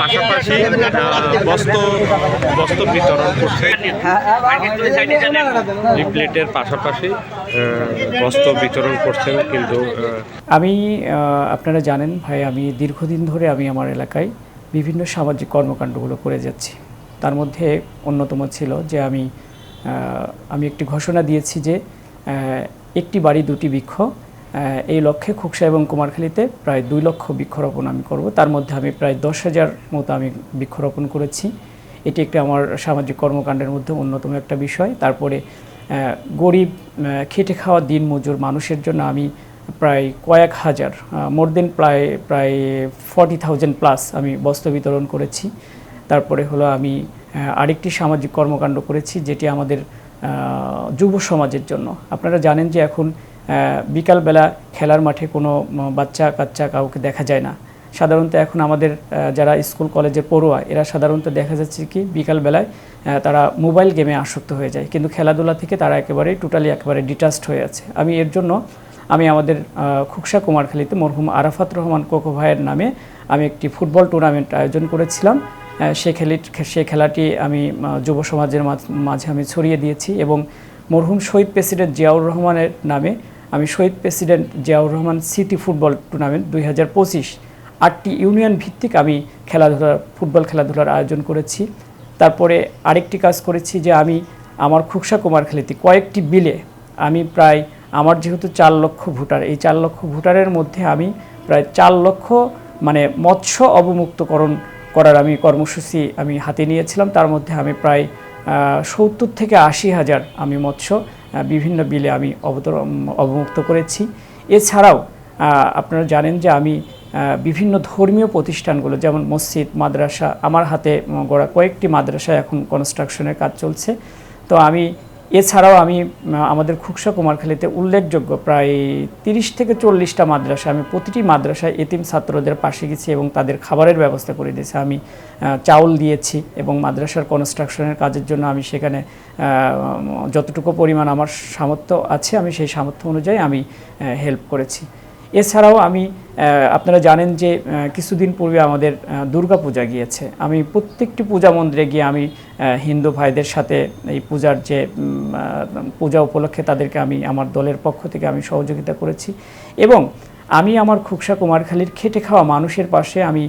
পাশাপাশি বস্ত্র বস্ত্র বিতরণ করছে। লিফলেটের পাশাপাশি বস্ত্র বিতরণ করছেন কিন্তু আমি আপনারা জানেন ভাই, আমি দীর্ঘদিন ধরে আমি আমার এলাকায় বিভিন্ন সামাজিক কর্মকাণ্ডগুলো করে যাচ্ছি। তার মধ্যে অন্যতম ছিল যে আমি আমি একটি ঘোষণা দিয়েছি যে একটি বাড়ি দুটি বৃক্ষ এই লক্ষ্যে খুকসা এবং কুমারখালীতে প্রায় দুই লক্ষ বৃক্ষরোপণ আমি করব। তার মধ্যে আমি প্রায় দশ হাজার মতো আমি বৃক্ষরোপণ করেছি। এটি একটি আমার সামাজিক কর্মকাণ্ডের মধ্যে অন্যতম একটা বিষয়। তারপরে গরিব খেটে খাওয়া দিন মজুর মানুষের জন্য আমি প্রায় কয়েক হাজার মোর দেন প্রায় প্রায় ফর্টি থাউজেন্ড প্লাস আমি বস্ত্র বিতরণ করেছি। তারপরে হলো আমি আরেকটি সামাজিক কর্মকাণ্ড করেছি যেটি আমাদের যুব সমাজের জন্য। আপনারা জানেন যে এখন বিকালবেলা খেলার মাঠে কোনো বাচ্চা কাচ্চা কাউকে দেখা যায় না। সাধারণত এখন আমাদের যারা স্কুল, কলেজে পড়ুয়া, এরা সাধারণত দেখা যাচ্ছে কি বিকালবেলায় তারা মোবাইল গেমে আসক্ত হয়ে যায়। কিন্তু খেলাধুলা থেকে তারা একেবারেই টোটালি একেবারে ডিটাচড হয়ে আছে। আমি এর জন্য, আমি আমাদের খুকসা কুমারখালীতে মরহুম আরাফাত রহমান কোকো ভাইয়ের নামে আমি একটি ফুটবল টুর্নামেন্ট আয়োজন করেছিলাম। সে খেলি, সে খেলাটি আমি যুব সমাজের মাঝে আমি ছড়িয়ে দিয়েছি এবং মরহুম শহীদ প্রেসিডেন্ট জিয়াউর রহমানের নামে আমি শহীদ president Ziaur Rahman city football tournament দুই হাজার পঁচিশ আটটি ইউনিয়ন ভিত্তিক আমি খেলাধুলার ফুটবল খেলাধুলার আয়োজন করেছি। তারপরে আরেকটি কাজ করেছি যে আমি আমার খুকসা কুমার কুমারখালীতে কয়েকটি বিলে আমি প্রায় আমার যেহেতু চার লক্ষ ভোটার, এই চার লক্ষ ভোটারের মধ্যে আমি প্রায় চার লক্ষ মানে মৎস্য অবমুক্তকরণ করার আমি কর্মসূচি আমি হাতে নিয়েছিলাম। তার মধ্যে আমি প্রায় সত্তর থেকে আশি হাজার আমি মৎস্য বিভিন্ন বিলে আমি অবতর অবমুক্ত করেছি। এছাড়াও আপনারা জানেন যে আমি বিভিন্ন ধর্মীয় প্রতিষ্ঠানগুলো, যেমন মসজিদ, মাদ্রাসা, আমার হাতে গড়া কয়েকটি মাদ্রাসা এখন কনস্ট্রাকশনের কাজ চলছে। তো আমি এছাড়াও আমি আমাদের খুকসা কুমারখালীতে উল্লেখযোগ্য প্রায় তিরিশ থেকে চল্লিশটা মাদ্রাসা, আমি প্রতিটি মাদ্রাসায় এতিম ছাত্রদের পাশে গেছি এবং তাদের খাবারের ব্যবস্থা করে দিয়েছি। আমি চাউল দিয়েছি এবং মাদ্রাসার কনস্ট্রাকশনের কাজের জন্য আমি সেখানে যতটুকু পরিমাণ আমার সামর্থ্য আছে, আমি সেই সামর্থ্য অনুযায়ী আমি হেল্প করেছি। এছাড়াও আমি আপনারা জানেন যে কিছুদিন পূর্বে আমাদের দুর্গা পূজা গিয়েছে। আমি প্রত্যেকটি পূজা মন্দিরে গিয়ে আমি হিন্দু ভাইদের সাথে এই পূজার যে পূজা উপলক্ষে তাদেরকে আমি, আমার দলের পক্ষ থেকে আমি সহযোগিতা করেছি। এবং আমি আমার খুকসা কুমারখালীর খেটে খাওয়া মানুষের পাশে আমি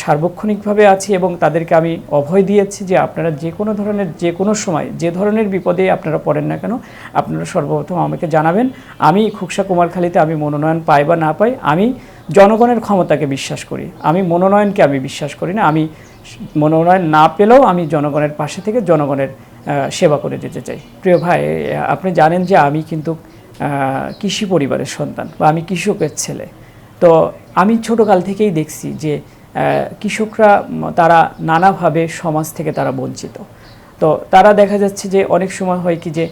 সার্বক্ষণিকভাবে আছি এবং তাদেরকে আমি অভয় দিয়েছি যে আপনারা যে কোনো ধরনের, যে কোনো সময়, যে ধরনের বিপদে আপনারা পড়েন না কেন, আপনারা সর্বপ্রথম আমাকে জানাবেন। আমি খুকসা কুমারখালীতে আমি মনোনয়ন পাই বা না পাই, আমি জনগণের ক্ষমতাকে বিশ্বাস করি। আমি মনোনয়নকে আমি বিশ্বাস করি না। আমি মনোনয়ন না পেলেও আমি জনগণের পাশে থেকে জনগণের সেবা করে যেতে চাই। প্রিয় ভাই, আপনি জানেন যে আমি কিন্তু কৃষি পরিবারের সন্তান বা আমি কৃষকের ছেলে। তো আমি ছোটকাল থেকেই দেখছি যে কৃষকরা তারা নানাভাবে সমাজ থেকে তারা বঞ্চিত। তো তারা দেখা যাচ্ছে যে, অনেক সময় হয় কি যে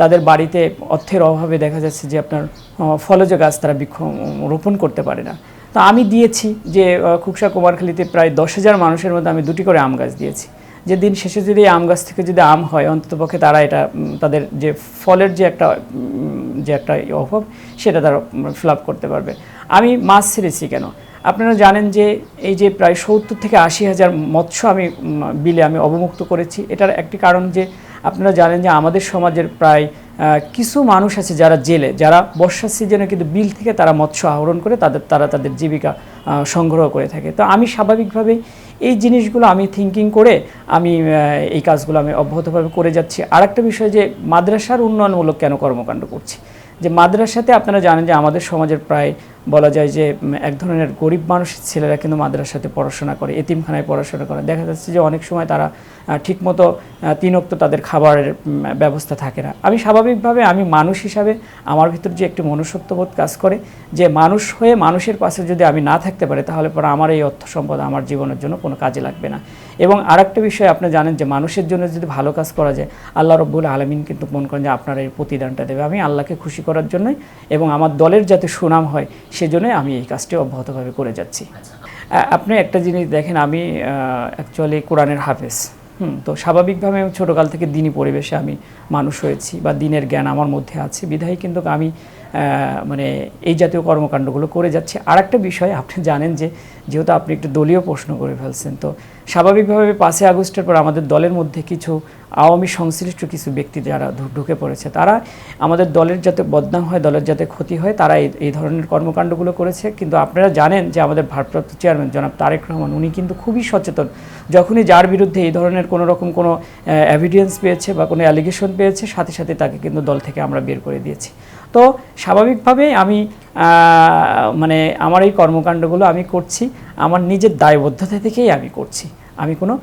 তাদের বাড়িতে অর্থের অভাবে দেখা যাচ্ছে যে, আপনার ফলজ গাছ তারা বৃক্ষ রোপণ করতে পারে না। তো আমি দিয়েছি যে খুকসা কুমারখালীতে প্রায় দশ হাজার মানুষের মধ্যে আমি দুটি করে আম গাছ দিয়েছি। যে দিন শেষে যদি আম গাছ থেকে যদি আম হয় অন্ততপক্ষে তারা এটা তাদের যে ফলের যে একটা যে একটা অভাব, সেটা তারা ফিল করতে পারবে। আমি মাছ ছেড়েছি কেন? আপনারা জানেন যে এই যে প্রায় সত্তর থেকে আশি হাজার মৎস্য আমি বিলে আমি অবমুক্ত করেছি। এটার একটি কারণ যে আপনারা জানেন যে আমাদের সমাজের প্রায় কিছু মানুষ আছে যারা জেলে, যারা বর্ষার সিজনে কিন্তু বিল থেকে তারা মৎস্য আহরণ করে তাদের, তারা তাদের জীবিকা সংগ্রহ করে থাকে। তো আমি স্বাভাবিকভাবেই এই জিনিসগুলো আমি থিঙ্কিং করে আমি এই কাজগুলো আমি অব্যাহতভাবে করে যাচ্ছি। আর একটা বিষয় যে মাদ্রাসার উন্নয়নমূলক কেন কর্মকাণ্ড করছি? যে মাদ্রাসাতে আপনারা জানেন যে আমাদের সমাজের প্রায় বলা যায় যে এক ধরনের গরিব মানুষের ছেলেরা কিন্তু মাদ্রাসাতে পড়াশোনা করে, এতিমখানায় পড়াশোনা করে। দেখা যাচ্ছে যে, অনেক সময় তারা ঠিকমতো তিনক্ত তাদের খাবারের ব্যবস্থা থাকে না। আমি স্বাভাবিকভাবে, আমি মানুষ হিসাবে আমার ভিতর যে একটি মনুষ্যত্ববোধ কাজ করে, যে মানুষ হয়ে মানুষের পাশে যদি আমি না থাকতে পারি, তাহলে পরে আমার এই অর্থ সম্পদ আমার জীবনের জন্য কোনো কাজে লাগবে না। এবং আর একটা বিষয়, আপনি জানেন যে, মানুষের জন্য যদি ভালো কাজ করা যায়, আল্লাহ রব্বুল আলমিন কিন্তু মন করেন যে, আপনার এই প্রতিদানটা দেবে। আমি আল্লাহকে খুশি করার জন্যই এবং আমার দলের যাতে সুনাম হয় সেজন্যই আমি এই কাজটি অব্যাহতভাবে করে যাচ্ছি। আপনি একটা জিনিস দেখেন, আমি অ্যাকচুয়ালি কোরআনের হাফেজ। হুম, তো স্বাভাবিকভাবে ছোটোকাল থেকে দিনই পরিবেশে আমি মানুষ হয়েছি বা দিনের জ্ঞান আমার মধ্যে আছে। বিধায় কিন্তু আমি মানে এই জাতীয় কর্মকাণ্ডগুলো করে যাচ্ছে। আর একটা বিষয়, আপনি জানেন যে যেহেতু আপনি একটু দলীয় প্রশ্ন করে ফেলছেন, তো স্বাভাবিকভাবে পাঁচই আগস্টের পর আমাদের দলের মধ্যে কিছু আওয়ামী সংশ্লিষ্ট কিছু ব্যক্তি যারা ঢুকে পড়েছে, তারা আমাদের দলের যাতে বদনাম হয়, দলের যাতে ক্ষতি হয়, তারা এই ধরনের কর্মকাণ্ডগুলো করেছে। কিন্তু আপনারা জানেন যে আমাদের ভারপ্রাপ্ত চেয়ারম্যান জনাব তারেক রহমান, উনি কিন্তু খুবই সচেতন। যখনই যার বিরুদ্ধে এই ধরনের কোনো রকম কোনো এভিডেন্স পেয়েছে বা কোনো অ্যালিগেশন পেয়েছে, সাথে সাথে তাকে কিন্তু দল থেকে আমরা বের করে দিয়েছি। তো স্বাভাবিকভাবেই আমি মানে আমার এই কর্মকাণ্ডগুলো আমি করছি, আমার নিজের দায়বদ্ধতা থেকেই আমি করছি। আমি কোনো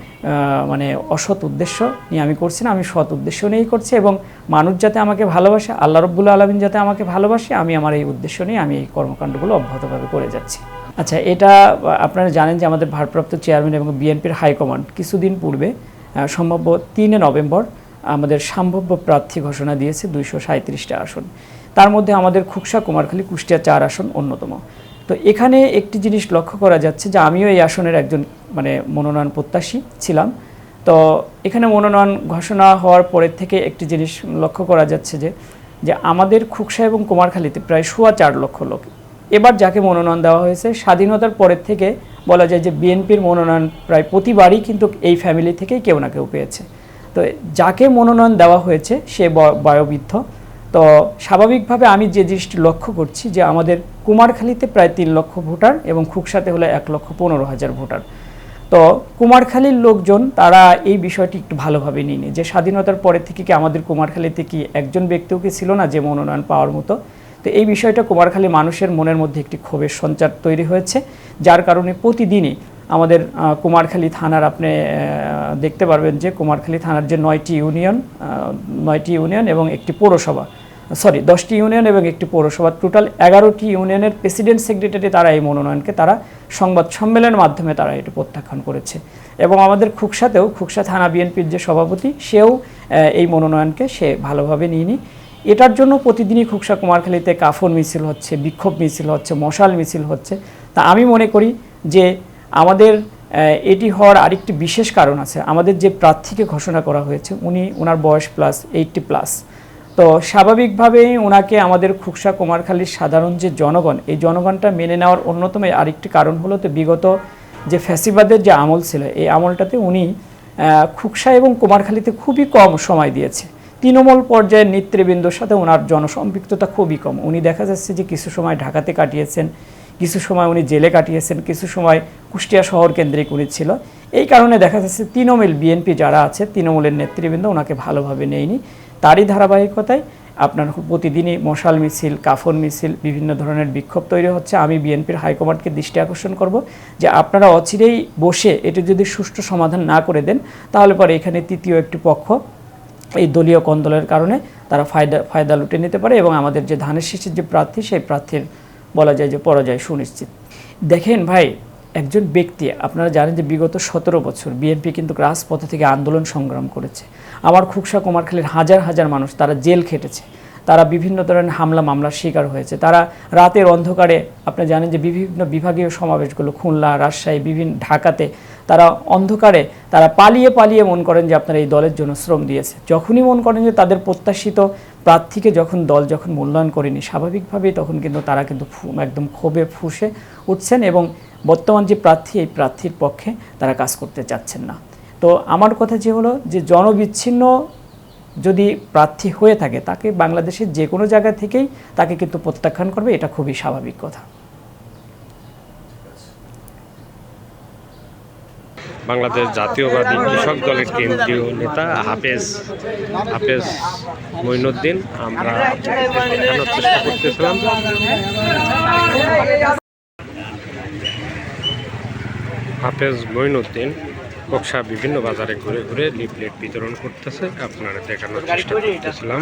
মানে অসৎ উদ্দেশ্য নিয়ে আমি করছি না, আমি সৎ উদ্দেশ্য নিয়েই করছি এবং মানুষ যাতে আমাকে ভালোবাসে, আল্লাহ রব্বুল আলমিন যাতে আমাকে ভালোবাসে, আমি আমার এই উদ্দেশ্য নিয়ে আমি এই কর্মকাণ্ডগুলো অব্যাহতভাবে করে যাচ্ছি। আচ্ছা এটা আপনারা জানেন যে আমাদের ভারপ্রাপ্ত চেয়ারম্যান এবং বিএনপির হাইকমান্ড কিছুদিন পূর্বে সম্ভাব্য তিনে নভেম্বর আমাদের সম্ভাব্য প্রার্থী ঘোষণা দিয়েছে দুইশো সাঁত্রিশটা আসন। তার মধ্যে আমাদের খুকসা কুমারখালী কুষ্টিয়া চার আসন অন্যতম। তো এখানে একটি জিনিস লক্ষ্য করা যাচ্ছে যে আমিও এই আসনের একজন মানে মনোনয়ন প্রত্যাশী ছিলাম। তো এখানে মনোনয়ন ঘোষণা হওয়ার পরের থেকে একটি জিনিস লক্ষ্য করা যাচ্ছে যে যে আমাদের খুকসা এবং কুমারখালীতে প্রায় সোয়া চার লক্ষ লোক। এবার যাকে মনোনয়ন দেওয়া হয়েছে, স্বাধীনতার পরের থেকে বলা যায় যে বিএনপির মনোনয়ন প্রায় প্রতিবারই কিন্তু এই ফ্যামিলি থেকেই কেউ না কেউ পেয়েছে। তো যাকে মনোনয়ন দেওয়া হয়েছে, সে বয়োবৃদ্ধ। তো স্বাভাবিকভাবে আমি যে জিনিসটি লক্ষ্য করছি যে আমাদের কুমারখালীতে প্রায় তিন লক্ষ ভোটার এবং খুকসাতে হলো এক লক্ষ পনেরো হাজার ভোটার। তো কুমারখালীর লোকজন তারা এই বিষয়টি একটু ভালোভাবে নিয়ে যে স্বাধীনতার পরে থেকে কি আমাদের কুমারখালীতে কি একজন ব্যক্তিও কি ছিল না যে মনোনয়ন পাওয়ার মতো? তো এই বিষয়টা কুমারখালী মানুষের মনের মধ্যে একটি ক্ষোভের সঞ্চার তৈরি হয়েছে, যার কারণে প্রতিদিনই আমাদের কুমারখালী থানার আপনি দেখতে পারবেন যে কুমারখালী থানার যে নয়টি ইউনিয়ন নয়টি ইউনিয়ন এবং একটি পৌরসভা, সরি, দশটি ইউনিয়ন এবং একটি পৌরসভা, টোটাল এগারোটি ইউনিয়নের প্রেসিডেন্ট সেক্রেটারি তারা এই মনোনয়নকে তারা সংবাদ সম্মেলনের মাধ্যমে তারা এটি প্রত্যাখ্যান করেছে। এবং আমাদের খুকসাতেও, খুকসা থানা বিএনপির যে সভাপতি, সেও এই মনোনয়নকে সে ভালোভাবে নিয়নি। এটার জন্য প্রতিদিনই খুকসা কুমারখালীতে কাফন মিছিল হচ্ছে, বিক্ষোভ মিছিল হচ্ছে, মশাল মিছিল হচ্ছে। তা আমি মনে করি যে আমাদের এটি হওয়ার আরেকটি বিশেষ কারণ আছে। আমাদের যে প্রার্থীকে ঘোষণা করা হয়েছে, উনি ওনার বয়স প্লাস এইটটি প্লাস তো স্বাভাবিকভাবেই ওনাকে আমাদের খুকসা কুমারখালীর সাধারণ যে জনগণ, এই জনগণটা মেনে নেওয়ার অন্যতম আরেকটি কারণ হলো তো বিগত যে ফ্যাসিবাদের যে আমল ছিল, এই আমলটাতে উনি খুকসা এবং কুমারখালীতে খুবই কম সময় দিয়েছে। তৃণমূল পর্যায়ের নেতৃবৃন্দর সাথে ওনার জনসম্পৃক্ততা খুবই কম। উনি দেখা যাচ্ছে যে কিছু সময় ঢাকাতে কাটিয়েছেন কিছু সময় উনি জেলে কাটিয়েছেন, কিছু সময় কুষ্টিয়া শহর কেন্দ্রিক উনি ছিল। এই কারণে দেখা যাচ্ছে তৃণমূল বিএনপি যারা আছে, তৃণমূলের নেতৃবৃন্দ ওনাকে ভালোভাবে নেয়নি। তারই ধারাবাহিকতায় আপনার প্রতিদিনই মশাল মিছিল, কাফন মিছিল, বিভিন্ন ধরনের বিক্ষোভ তৈরি হচ্ছে। আমি বিএনপির হাইকমান্ডকে দৃষ্টি আকর্ষণ করব যে আপনারা অচিরেই বসে এটি যদি সুষ্ঠু সমাধান না করে দেন, তাহলে পরে এখানে তৃতীয় একটি পক্ষ এই দলীয় কন্দলের কারণে তারা ফায়দা ফায়দা লুটে নিতে পারে এবং আমাদের যে ধানের শীষের যে প্রার্থী, সেই প্রার্থীর বলা যায় যে পরাজয় সুনিশ্চিত। দেখেন ভাই, একজন ব্যক্তি, আপনারা জানেন যে বিগত সতেরো বছর বিএনপি কিন্তু রাজপথে থেকে আন্দোলন সংগ্রাম করেছে। আমার খুকসা কুমারখালীর হাজার হাজার মানুষ তারা জেল খেটেছে। তারা বিভিন্ন ধরনের হামলা মামলার শিকার হয়েছে। তারা রাতের অন্ধকারে, আপনি জানেন যে বিভিন্ন বিভাগীয় সমাবেশগুলো, খুলনা, রাজশাহী, বিভিন্ন ঢাকাতে তারা অন্ধকারে, তারা পালিয়ে পালিয়ে মন করেন যে আপনারা এই দলের জন্য শ্রম দিয়েছে যখনই মন করেন যে তাদের প্রত্যাশিত প্রার্থীকে যখন দল যখন মূল্যায়ন করেনি, স্বাভাবিকভাবেই তখন কিন্তু তারা কিন্তু একদম ক্ষোভে ফুসে উঠছেন এবং বর্তমান যে প্রার্থী, এই প্রার্থীর পক্ষে তারা কাজ করতে চাচ্ছেন না। তো আমার কথা যে হলো যে, জনবিচ্ছিন্ন যদি প্রার্থী হয়ে থাকে, তাকে বাংলাদেশের যে কোনো জায়গা থেকেই তাকে কিন্তু প্রত্যাখ্যান করবে, এটা খুবই স্বাভাবিক কথা। বাংলাদেশ জাতীয়বাদী কৃষক দলের কেন্দ্রীয় নেতা হাফেজ হাফেজ মঈনুদ্দিন আমরা দেখানোর চেষ্টা করতেছিলাম। হাফেজ মঈনুদ্দিন কক্সা বিভিন্ন বাজারে ঘুরে ঘুরে লিফলেট বিতরণ করতেছে। আপনারা দেখানোর চেষ্টা করতেছিলাম।